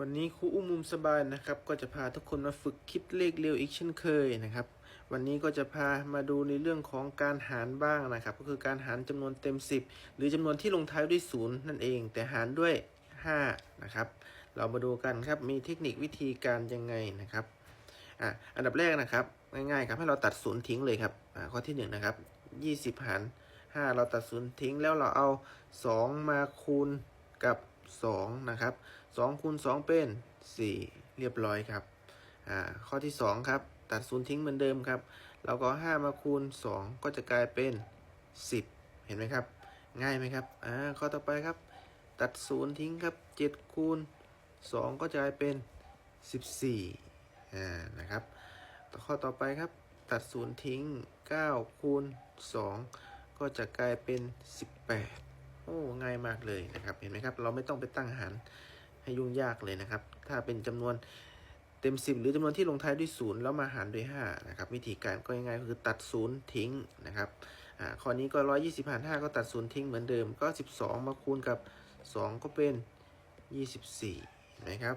วันนี้ครูอุ้มมุมสบายนะครับ ก็จะพาทุกคนมาฝึกคิดเลขเร็วอีกเช่นเคยนะครับ วันนี้ก็จะพามาดูในเรื่องของการหารบ้างนะครับ ก็คือการหารจำนวนเต็ม 10 หรือจำนวนที่ลงท้ายด้วยศูนย์นั่นเอง แต่หารด้วย 5 นะครับ เรามาดูกันครับมีเทคนิควิธีการยังไงนะครับอะอันดับแรกนะครับง่ายๆครับให้เราตัดศูนย์ทิ้งเลยครับอ่าข้อที่หนึ่งนะครับ 20 หาร 5 เราตัดศูนย์ทิ้งแล้วเราเอา 2 มาคูณกับ 2 นะครับ2คูณ2 เป็น 4 เรียบร้อยครับอ่าข้อที่ 2 ครับ ตัดศูนย์ทิ้งเหมือนเดิมครับ เราก็เอา5มาคูณ 2 ก็จะกลายเป็น 10 เห็นไหมครับ ง่ายไหมครับอ่าข้อต่อไปครับ ตัดศูนย์ทิ้งครับ7คูณ 2 ก็จะกลายเป็น 14อ่านะครับข้อต่อไปครับ ตัดศูนย์ทิ้ง9คูณ 2 ก็จะกลายเป็น 18 โอ้ง่ายมากเลยนะครับเห็นไหมครับ เราไม่ต้องไปตั้งหารให้ยุ่งยากเลยนะครับ ถ้าเป็นจำนวนเต็ม 10 หรือจำนวนที่ลงท้ายด้วย0แล้วมาหารด้วย5นะครับวิธีการก็ง่ายๆคือตัดศูนย์ทิ้งนะครับอ่าข้อนี้ก็ 120หาร5ก็ตัดศูนย์ทิ้งเหมือนเดิมก็ 12 มาคูณกับ 2 ก็เป็น 24นไหมครับ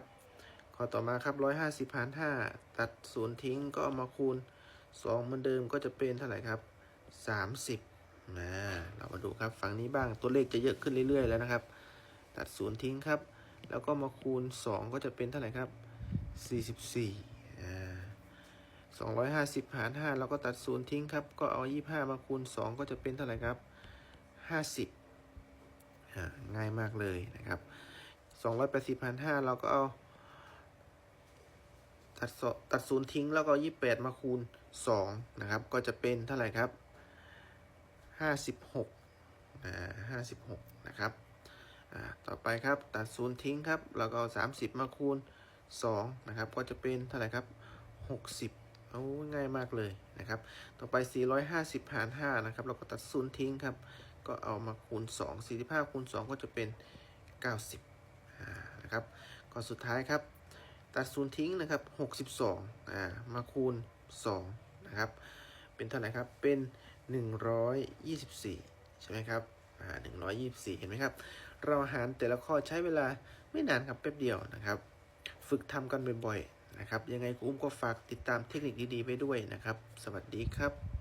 ข้อต่อมาครับ 150หาร5ตัดศูนย์ทิ้งก็มาคูณ 2 เหมือนเดิมก็จะเป็นเท่าไหร่ครับ 30 นะเรามาดูครับฝั่งนี้บ้างตัวเลขจะเยอะขึ้นเรื่อยๆแล้วนะครับ ตัดศูนย์ทิ้งครับ แล้วก็มาคูณ 2 ก็จะเป็นเท่าไหร่ครับ 44อ่า250 หาร5เราก็ตัดศูนย์ทิ้งครับ ก็เอา 25 มาคูณ 2 ก็จะเป็นเท่าไหร่ครับ 50าง่ายมากเลยนะครับ 280 หาร 5 เราก็เอา ตัดตัดศูนย์ทิ้งแล้วก็ยี่แปดมาคูณสองนะครับ ก็จะเป็นเท่าไหร่ครับ ห้าสิบหกอ่าห้าสิบหกนะครับ อ่า ต่อไปครับ ตัดศูนย์ทิ้งครับ แล้วก็สามสิบมาคูณสองนะครับ ก็จะเป็นเท่าไหร่ครับหกสิบโอ้ง่ายมากเลยนะครับ ต่อไป 450 หาร 5 นะครับ เราก็ตัดศูนย์ทิ้งครับ ก็เอามาคูณ 2 45คูณ 2 ก็จะเป็น 90อ่านะครับข้อสุดท้ายครับ ตัดศูนย์ทิ้งนะครับ 62อ่ามาคูณ2นะครับ เป็นเท่าไหร่ครับ เป็น 124 ใช่ไหมครับอ่า124 เห็นไหมครับ เราหารแต่ละข้อใช้เวลาไม่นานครับแป๊บเดียวนะครับ ฝึกทำกันบ่อยๆนะครับ ยังไงครูอุ้มก็ฝากติดตามเทคนิคดีๆไปด้วยนะครับ สวัสดีครับ